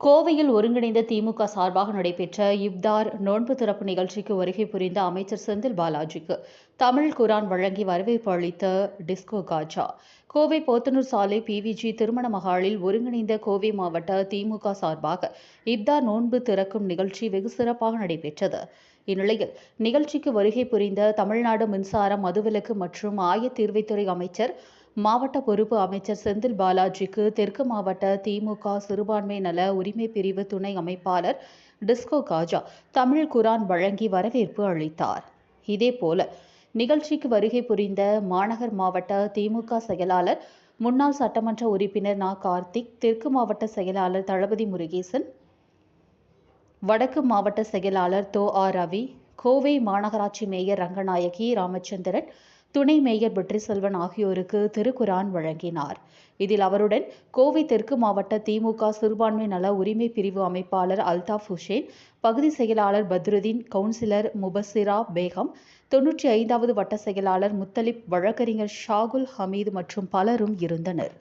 கோவையில் ஒருங்கிணைந்த திமுக சார்பாக நடைபெற்ற இப்தார் நோன்பு திறப்பு நிகழ்ச்சிக்கு வருகை புரிந்த அமைச்சர் செந்தில் பாலாஜிக்கு தமிழ் குரான் வழங்கி வரவேற்பு அளித்த டிஸ்கோ காஜா. கோவை போத்தனூர் சாலை பிவிஜி திருமண மகாலில் ஒருங்கிணைந்த கோவை மாவட்ட திமுக சார்பாக இப்தார் நோன்பு திறக்கும் நிகழ்ச்சி வெகு சிறப்பாக நடைபெற்றது. இந்நிலையில் நிகழ்ச்சிக்கு வருகை புரிந்த தமிழ்நாடு மின்சார மதுவிலக்கு மற்றும் ஆயத்தீர்வைத்துறை அமைச்சர் மாவட்ட பொறுப்பு அமைச்சர் செந்தில் பாலாஜிக்கு தெற்கு மாவட்ட திமுக சிறுபான்மை நல உரிமை பிரிவு துணை அமைப்பாளர் டிஸ்கோ காஜா தமிழ் குரான் வழங்கி வரவேற்பு அளித்தார். இதேபோல நிகழ்ச்சிக்கு வருகை புரிந்த மாநகர் மாவட்ட திமுக செயலாளர் முன்னாள் சட்டமன்ற உறுப்பினர் நா. கார்த்திக் தெற்கு மாவட்ட செயலாளர் தளபதி முருகேசன் வடக்கு மாவட்ட செயலாளர் தோ. ஆர். ரவி கோவை மாநகராட்சி மேயர் ரங்கநாயகி ராமச்சந்திரன் துணை மேயர் வெற்றி செல்வன் ஆகியோருக்கு திருக்குரான் வழங்கினார். இதில் அவருடன் கோவை தெற்கு மாவட்ட திமுக சிறுபான்மை நல உரிமை பிரிவு அமைப்பாளர் அல்தாப் ஹுசேன் பகுதி செயலாளர் பத்ருதீன் கவுன்சிலர் முபசிரா பேகம் தொன்னூற்றி ஐந்தாவது வட்ட செயலாளர் முத்தலிப் வழக்கறிஞர் ஷாகுல் ஹமீது மற்றும் பலரும் இருந்தனர்.